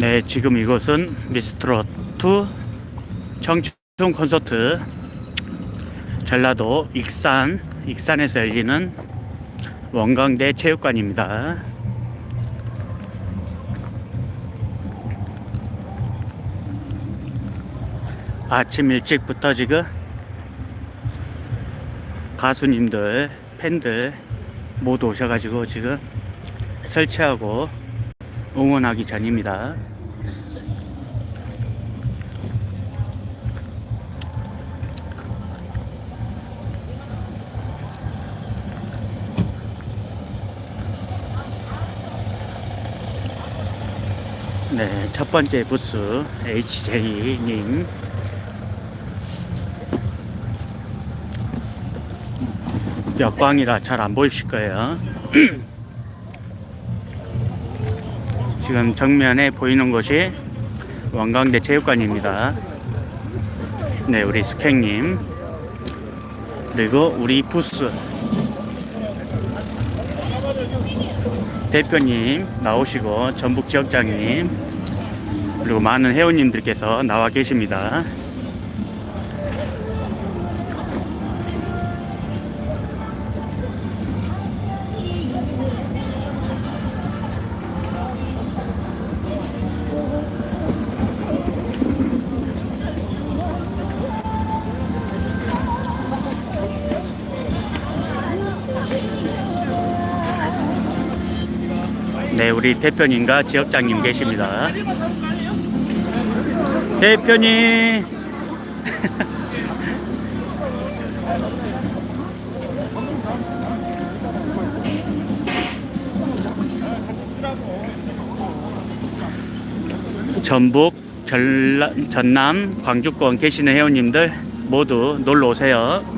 네, 지금 이곳은 미스트롯2 청춘 콘서트 전라도 익산, 익산에서 열리는 원광대 체육관입니다. 아침 일찍부터 지금 가수님들, 팬들 모두 오셔가지고 지금 설치하고 응원하기 전입니다. 네, 첫 번째 부스 HJ님 역광이라 잘 안 보이실 거예요. 지금 정면에 보이는 곳이 원광대 체육관입니다. 네, 우리 숙행님 그리고 우리 부스 대표님 나오시고 전북 지역장님 그리고 많은 회원님들께서 나와 계십니다. 네, 우리 대표님과 지역장님 계십니다. 대표님. 전북, 전라, 전남, 광주권 계시는 회원님들 모두 놀러 오세요.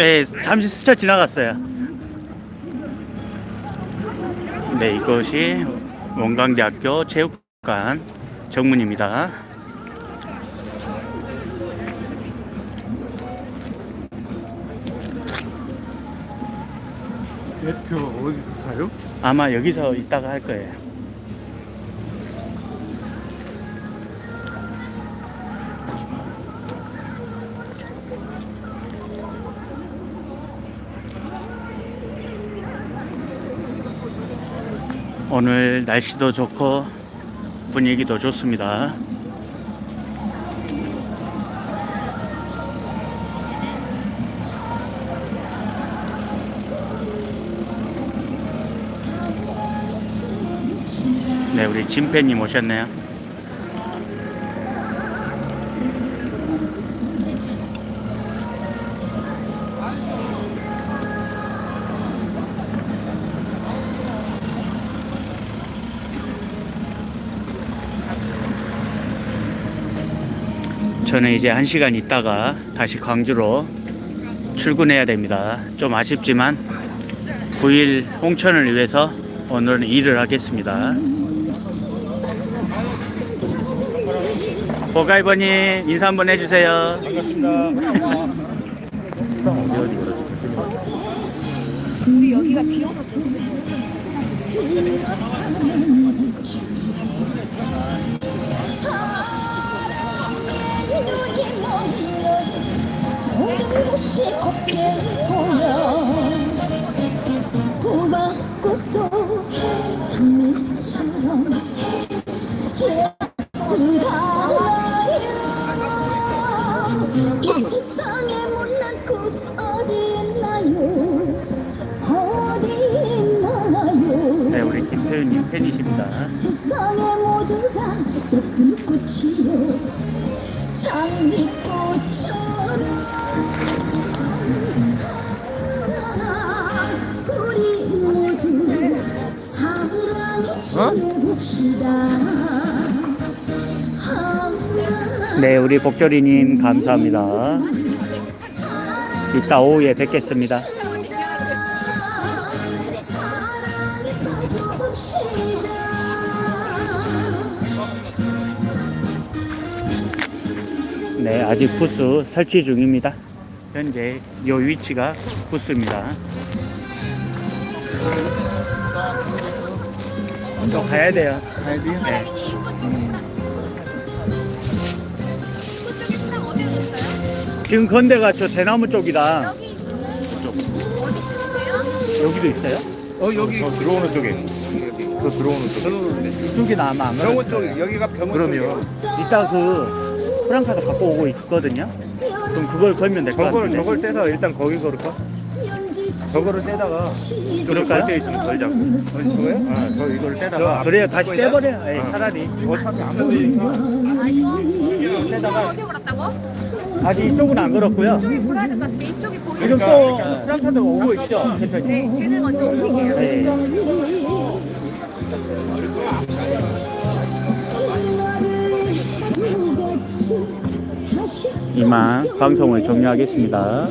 네, 잠시 스쳐 지나갔어요. 네, 이것이 원광대학교 체육관 정문입니다. 대표 어디서 사요? 아마 여기서 이따가 할 거예요. 오늘 날씨도 좋고 분위기도 좋습니다. 네, 우리 진팬님 오셨네요. 저는 이제 한 시간 있다가 다시 광주로 출근해야 됩니다. 좀 아쉽지만 9일 홍천을 위해서 오늘은 일을 하겠습니다. 보가이버님 인사 한번 해주세요. 우리 여기가 비어? 모든 곳 곱게 보여. 호박꽃도 장미처럼 예쁘다요 이 세상에 못난 꽃 어디 있나요? 어디 있나요? 네, 우리 김태윤님 팬이십니다. 세상의 모두가 예쁜 꽃이요. 장미꽃처럼 네, 우리 복조리님 감사합니다. 이따 오후에 뵙겠습니다. 네, 아직 부스 설치 중입니다. 현재 이 위치가 부스입니다. 또 가야 돼요. 가야 돼요? 네. 지금 건대가 저 대나무 쪽이다. 여기 어디 있어요? 여기도 있어요? 어 여기 저 들어오는 쪽에 저 들어오는 쪽 이쪽이 아마 안 병원 가요. 쪽 여기가 병원 그러면 이따 그 프랑카드 갖고 오고 있거든요. 그럼 그걸 걸면 될 것 저걸 같은데. 저걸 떼서 일단 거기 걸을까? 저거를 떼다가 그럴까요? 때 있으면 걸자고 어, 저거요? 아 저 이걸 떼다가 그래야 다시 떼버려. 예, 어. 차라리. 어차피 안 걸리니까 떼다가 어디 걸었다고? 아직 이쪽은 안 걸었고요. 이쪽이 몰라야 될것 같은데 이쪽이 보이는 지금 거. 또 프랑카드가 오고 있죠. 대표님. 네, 쟤를 먼저 옮길게요. 네. 이만 방송을 종료하겠습니다.